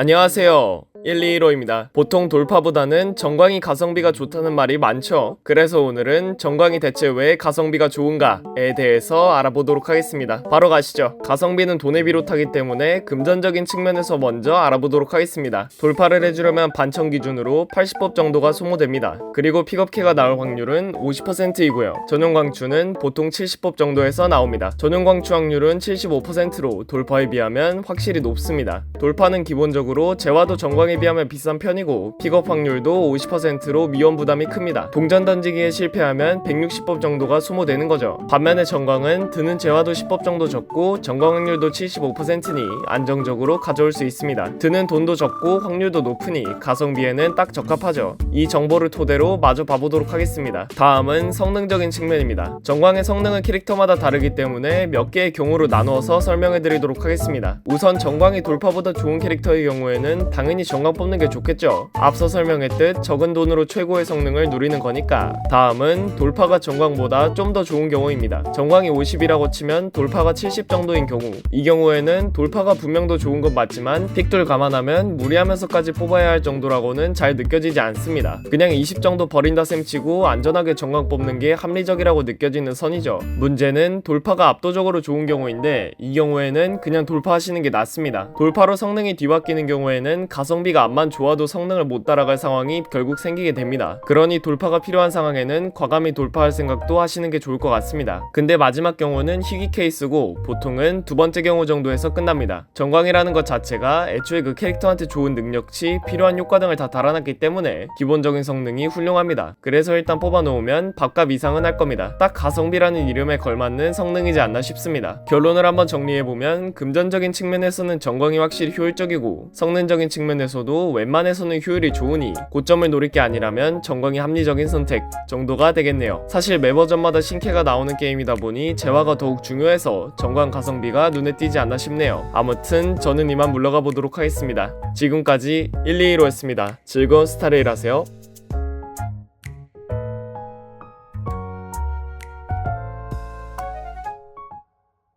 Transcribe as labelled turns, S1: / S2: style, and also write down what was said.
S1: 안녕하세요. 121호입니다. 보통 돌파보다는 정광이 가성비가 좋다는 말이 많죠. 그래서 오늘은 정광이 대체 왜 가성비가 좋은가에 대해서 알아보도록 하겠습니다. 바로 가시죠. 가성비는 돈을 비롯하기 때문에 금전적인 측면에서 먼저 알아보도록 하겠습니다. 돌파를 해주려면 반청 기준으로 80법 정도가 소모됩니다. 그리고 픽업키가 나올 확률은 50%이고요. 전용 광추는 보통 70법 정도에서 나옵니다. 전용 광추 확률은 75%로 돌파에 비하면 확실히 높습니다. 돌파는 기본적으로 재화도 정광에 비하면 비싼 편이고 픽업 확률도 50%로 미원 부담이 큽니다. 동전 던지기에 실패하면 160법 정도가 소모되는 거죠. 반면에 정광은 드는 재화도 10법 정도 적고 정광 확률도 75%니 안정적으로 가져올 수 있습니다. 드는 돈도 적고 확률도 높으니 가성비에는 딱 적합하죠. 이 정보를 토대로 마저 봐보도록 하겠습니다. 다음은 성능적인 측면입니다. 정광의 성능은 캐릭터마다 다르기 때문에 몇 개의 경우로 나누어서 설명해 드리도록 하겠습니다. 우선 정광이 돌파보다 좋은 캐릭터의 경우에는 당연히 정광 뽑는 게 좋겠죠. 앞서 설명했듯 적은 돈으로 최고의 성능을 누리는 거니까. 다음은 돌파가 정광보다 좀 더 좋은 경우입니다. 정광이 50이라고 치면 돌파가 70 정도인 경우. 이 경우에는 돌파가 분명 더 좋은 건 맞지만 픽돌 감안하면 무리하면서까지 뽑아야 할 정도라고는 잘 느껴지지 않습니다. 그냥 20 정도 버린다 셈 치고 안전하게 정광 뽑는 게 합리적이라고 느껴지는 선이죠. 문제는 돌파가 압도적으로 좋은 경우인데 이 경우에는 그냥 돌파하시는 게 낫습니다. 돌파로 성능이 뒤바뀌는 경우에는 가성비 가 암만 좋아도 성능을 못 따라갈 상황이 결국 생기게 됩니다. 그러니 돌파가 필요한 상황에는 과감히 돌파할 생각도 하시는 게 좋을 것 같습니다. 근데 마지막 경우는 희귀 케이스고 보통은 두 번째 경우 정도에서 끝납니다. 정광이라는 것 자체가 애초에 그 캐릭터한테 좋은 능력치, 필요한 효과 등을 다 달아놨기 때문에 기본적인 성능이 훌륭합니다. 그래서 일단 뽑아놓으면 밥값 이상은 할 겁니다. 딱 가성비라는 이름에 걸맞는 성능이지 않나 싶습니다. 결론을 한번 정리해보면 금전적인 측면에서는 정광이 확실히 효율적이고 성능적인 측면에서 도 웬만해서는 효율이 좋으니 고점을 노릴 게 아니라면 정광이 합리적인 선택 정도가 되겠네요. 사실 매 버전마다 신캐가 나오는 게임이다 보니 재화가 더욱 중요해서 정광 가성비가 눈에 띄지 않나 싶네요. 아무튼 저는 이만 물러가 보도록 하겠습니다. 지금까지 121호였습니다. 즐거운 스타레일 하세요.